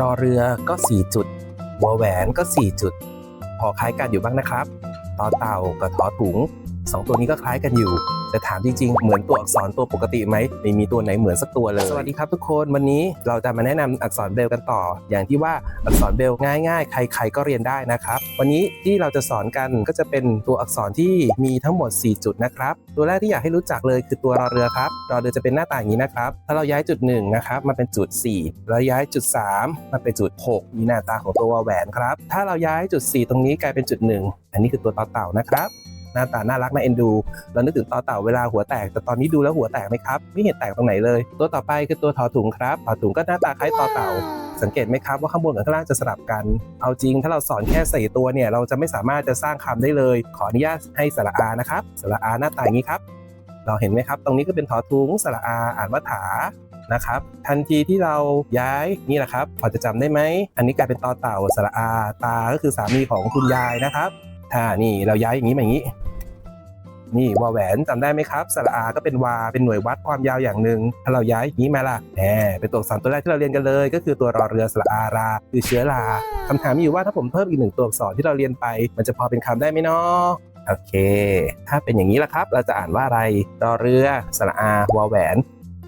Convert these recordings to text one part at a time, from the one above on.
รอเรือก็ 4 จุดวอแหวนก็ 4 จุด พอคล้ายกันอยู่บ้างนะครับ ต่อเต่ากับทอถุง สองตัวนี้ก็คล้ายกันอยู่ แต่ถามจริงๆ เหมือนตัวอักษรตัวปกติไหมไม่มีตัวไหนเหมือนสักตัวเลย สวัสดีครับทุกคนวันนี้เราจะมาแนะนำอักษรเบรลกันต่อ อย่างที่ว่าอักษรเบรลง่ายๆ ใครๆก็เรียนได้นะครับ วันนี้ที่เราจะสอนกันก็จะเป็นตัวอักษรที่มีทั้งหมด 4 จุดนะครับ ตัวแรกที่อยากให้รู้จักเลยคือตัวรอเรือครับรอเรือจะเป็นหน้าตาอย่างนี้นะครับ ถ้าเราย้ายจุด1นะครับมาเป็นจุด 4 แล้วย้ายจุด 3 มาเป็นจุด 6 มีหน้าตาของตัวแหวนครับ ถ้าเราย้ายจุด 4 ตรงนี้กลายเป็นจุด 1 อันนี้คือตัวต่อเต่านะครับ หน้าตาน่ารักน่าเอ็นดู เรานึกถึงต่อเต่าเวลาหัวแตก แต่ตอนนี้ดูแล้วหัวแตกไหมครับ ไม่เห็นแตกตรงไหนเลย ตัวต่อไปคือตัวถอถุงครับถอถุงก็หน้าตาคล้ายต่อเต่าสังเกตไหมครับว่าข้างบนกับข้างล่างจะสลับกัน เอาจริงถ้าเราสอนแค่สี่ตัวเนี่ย เราจะไม่สามารถจะสร้างคำได้เลย ขออนุญาตให้สระอานะครับสระอาหน้าตาอย่างนี้ครับ เราเห็นไหมครับ ตรงนี้ก็เป็นถอทุงสระอาอ่านว่าถานะครับทันทีที่เราย้ายนี่แหละครับ พอจะจำได้ไหม อันนี้กลายเป็นตอเต่าสระอา ตาก็คือสามีของคุณยายนะครับ ถ้านี่เราย้ายอย่างนี้มาอย่างนี้ นี่วาแหวนจำได้ไหมครับสระอาก็เป็นวาเป็นหน่วยวัดความยาวอย่างหนึ่งถ้าเราย้ายอย่างนี้มาล่ะแหมเป็นตัวอักษรตัวแรกที่เราเรียนกันเลย ก็คือตัวรอเรือสระอาราคือเชื้อราคำถามมีอยู่ว่าถ้าผมเพิ่มอีกหนึ่งตัวอักษรที่เราเรียนไป มันจะพอเป็นคำได้ไหมเนาะโอเค ถ้าเป็นอย่างนี้ละครับ เราจะอ่านว่าอะไรรอเรือสระอาวาแหวน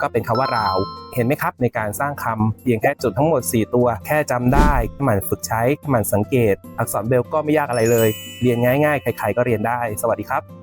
ก็เป็นคำว่าราว เห็นไหมครับ ในการสร้างคำเพียงแค่จุดทั้งหมด 4 ตัว แค่จำได้หมั่นฝึกใช้หมั่นสังเกต อักษรเบรลก็ไม่ยากอะไรเลย เรียนง่าย ๆ ใคร ๆ ก็เรียนได้ สวัสดีครับ